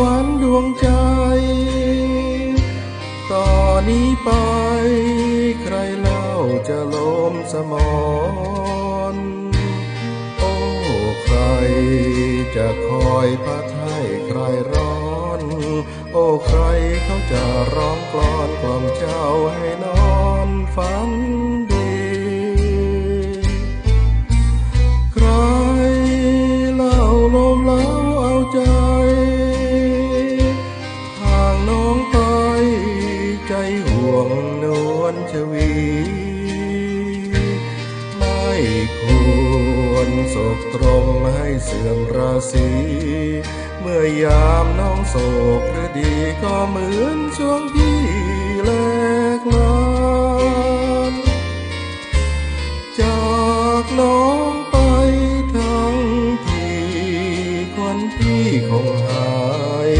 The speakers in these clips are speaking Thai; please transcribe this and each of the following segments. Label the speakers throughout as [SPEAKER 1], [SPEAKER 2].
[SPEAKER 1] วานดวงใจ ต่อนนี้ไปใครเล่าจะล้มสมอนโอ้ใครจะคอยพระไทยใครร้อน โอ้ใครเขาจะร้องกลอนกล่อมเจ้าให้นอน วงนวลชวี ไม่ควรโศกตรงให้เสื่อมราศีเมื่อยามน้องโศกหรือดีก็เหมือนช่วงที่แลกลานจากน้องไปทั้งที่คนพี่คงหาย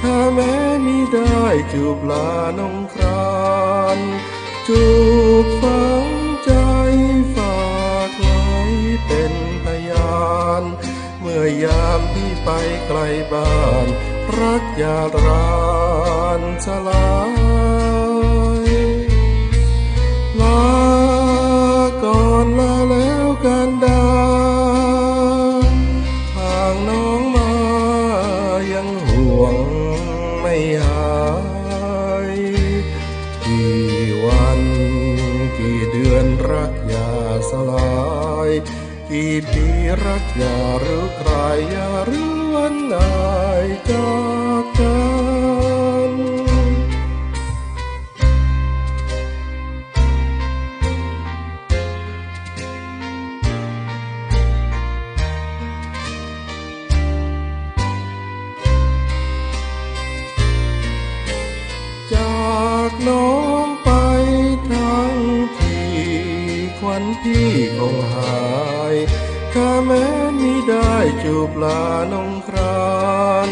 [SPEAKER 1] ถ้าแม้มิได้จูบลาน้องครา นจูบฝังใจฝากไว้เป็นพยาน เมื่อยามที่ไปไกลบ้าน รักยาตรานสลายลาก่อนลาแล้วกันดาทางน้องมายังห่วงไม่หาย รักอย่าสลายกี่ปีรักอย่าหรือใครอย่าเรือนนายจาก ควันพี่คงหายถ้าแม้มิได้จูบลานงคราน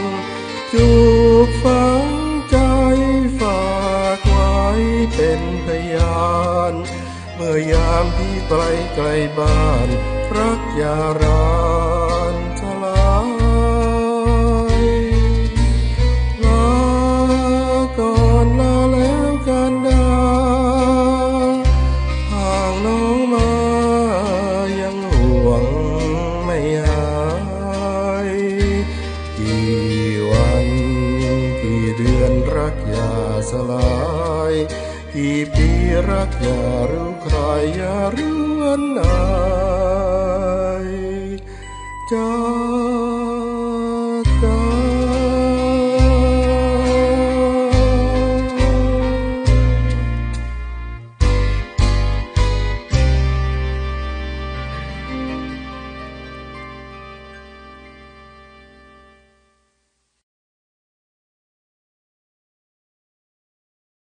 [SPEAKER 1] จูบฝังใจฝากไว้เป็นพยาน เมื่อยามพี่ไกลไกลบ้านรักยารา สลายกี่ปีรักอย่ารู้ใครอย่ารู้วันไหนจา